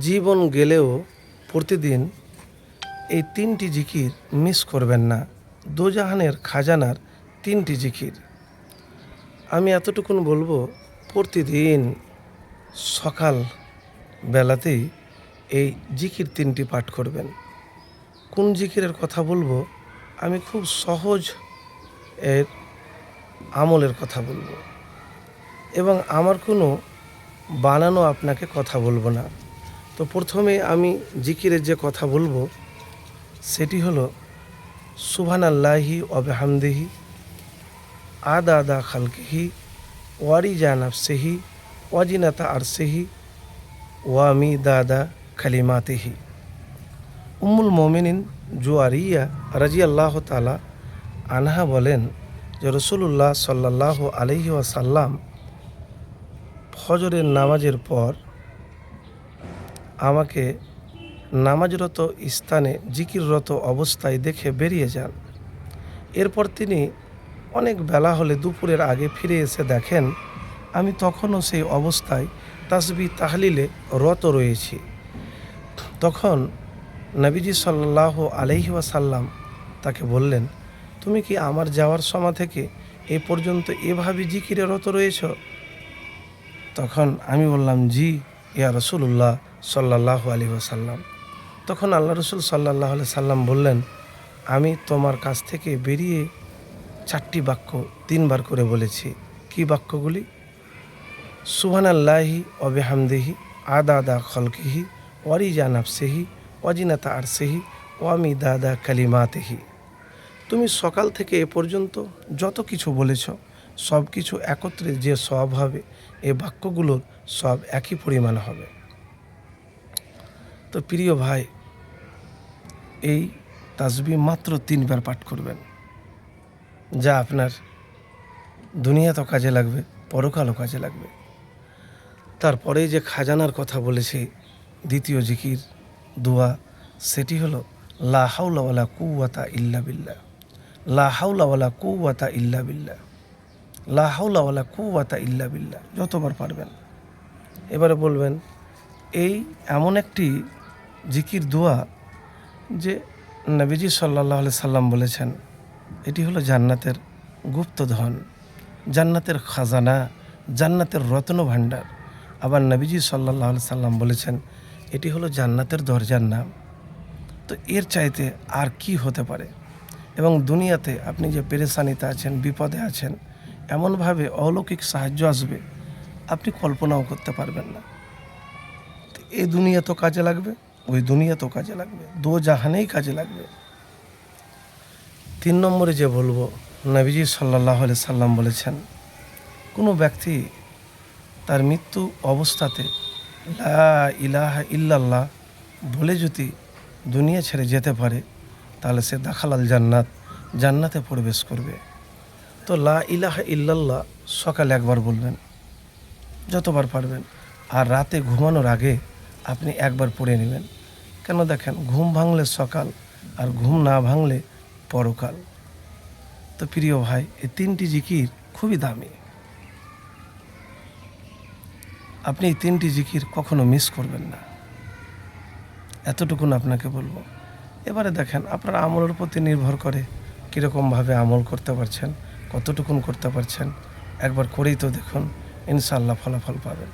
জীবন গেলেও প্রতিদিন এই তিনটি জিকির মিস করবেন না। দোজাহানের খাজানার তিনটি জিকির। আমি এতটুকুন বলব, প্রতিদিন সকাল বেলাতেই এই জিকির তিনটি পাঠ করবেন। কোন জিকিরের কথা বলব? আমি খুব সহজ এর আমলের কথা বলব। এবং আমার কোনো বানানো আপনাকে কথা বলব না। তো প্রথমে আমি জিকিরের যে কথা বলব, সেটি হলো সুবহান আল্লাহি অবেহামদেহি আদা আদা খালকিহি ওয়ারি জানাফসেহি ওয়াজিনাতা আরসেহি ওয়ামি দাদা খালিমাতেহি উম্মুল মোমিনিন জুয়ারিয়া রাজি আল্লাহ তালা আনহা বলেন যে রসুল্লাহ সাল্লাহ আলহি ওয়াসাল্লাম ফজরের নামাজের পর আমাকে নামাজরত স্থানে জিকিররত অবস্থায় দেখে বেরিয়ে যান। এরপর তিনি অনেক বেলা হলে দুপুরের আগে ফিরে এসে দেখেন, আমি তখনও সেই অবস্থায় তাসবি তাহলিলে রত রয়েছি। তখন নবীজি সাল্লাহ আলহি তাকে বললেন, তুমি কি আমার যাওয়ার সময় থেকে এ পর্যন্ত এভাবে জিকিরে রত রয়েছ? তখন আমি বললাম, জি। ইয়া রসুল্লাহ সাল্লাহ আলী সাল্লাম তখন আল্লাহ রসুল সাল্লাহ আলি সাল্লাম বললেন, আমি তোমার কাছ থেকে বেরিয়ে চারটি বাক্য তিনবার করে বলেছি। কি বাক্যগুলি? সুহান আল্লাহি অবেহামদেহি আদা আদা খলকিহি, ওয়ারিজা নাফসেহি, ওয়াজিনাতা আরসেহি ওয়ামি দাদা কালিমাতেহি। তুমি সকাল থেকে এ পর্যন্ত যত কিছু বলেছ সব কিছু একত্রে যে সব হবে, এ বাক্যগুলোর সব একই পরিমাণ হবে। তো প্রিয় ভাই, এই তাসবি মাত্র তিনবার পাঠ করবেন। যা আপনার দুনিয়া তো কাজে লাগবে, পরকালও কাজে লাগবে। তারপরে যে খাজানার কথা বলেছি, দ্বিতীয় জিকির, দোয়া, সেটি হলো, লা কুয়াতা ইল্লা বিল্লাহ। লা কুয়াতা ইল্লা বিল্লাহ। লা হাউলাওয়ালা কুয়াতা ইল্লা বিল্লাহ, যতবার পারবেন। এবারে বলবেন, এই এমন একটি জিকির দোয়া যে নবীজি সাল্লাহ সাল্লাম বলেছেন, এটি হলো জান্নাতের গুপ্তধন জান্নাতের খাজানা, জান্নাতের রত্ন ভাণ্ডার। আবার নবীজি সাল্লাহ সাল্লাম বলেছেন, এটি হলো জান্নাতের দরজার নাম। তো এর চাইতে আর কি হতে পারে? এবং দুনিয়াতে আপনি যে পেরেশানিতে আছেন, বিপদে আছেন এমনভাবে অলৌকিক সাহায্য আসবে, আপনি কল্পনাও করতে পারবেন না। এই দুনিয়া তো কাজে লাগবে, ওই দুনিয়া তো কাজে লাগবে দো জাহানেই কাজে লাগবে। তিন নম্বরে যে বলব, নবীজি সাল্লাহ সাল্লাম বলেছেন, কোনো ব্যক্তি তার মৃত্যু অবস্থাতে ইলাহা ইল্লাল্লাহ বলে যদি দুনিয়া ছেড়ে যেতে পারে, তাহলে সে দাখালাল জান্নাত, জান্নাতে প্রবেশ করবে। তো লা ইলাহা ইল্লাল্লাহ সকালে একবার বলবেন, যতবার পারবেন। আর রাতে ঘুমানোর আগে আপনি একবার পড়ে নেবেন। কেন দেখেন, ঘুম ভাঙলে সকাল আর ঘুম না ভাঙলে পরকাল। তো প্রিয় ভাই, এই তিনটি জিকির খুবই দামি। আপনি এই তিনটি জিকির কখনো মিস করবেন না। এতটুকুন আপনাকে বলব। এবারে দেখেন, আপনার আমলের প্রতি নির্ভর করে কীরকমভাবে আমল করতে পারছেন। কতটুকুন করতে পারছেন একবার করেই তো দেখুন ইনশাল্লাহ ফলাফল পাবেন।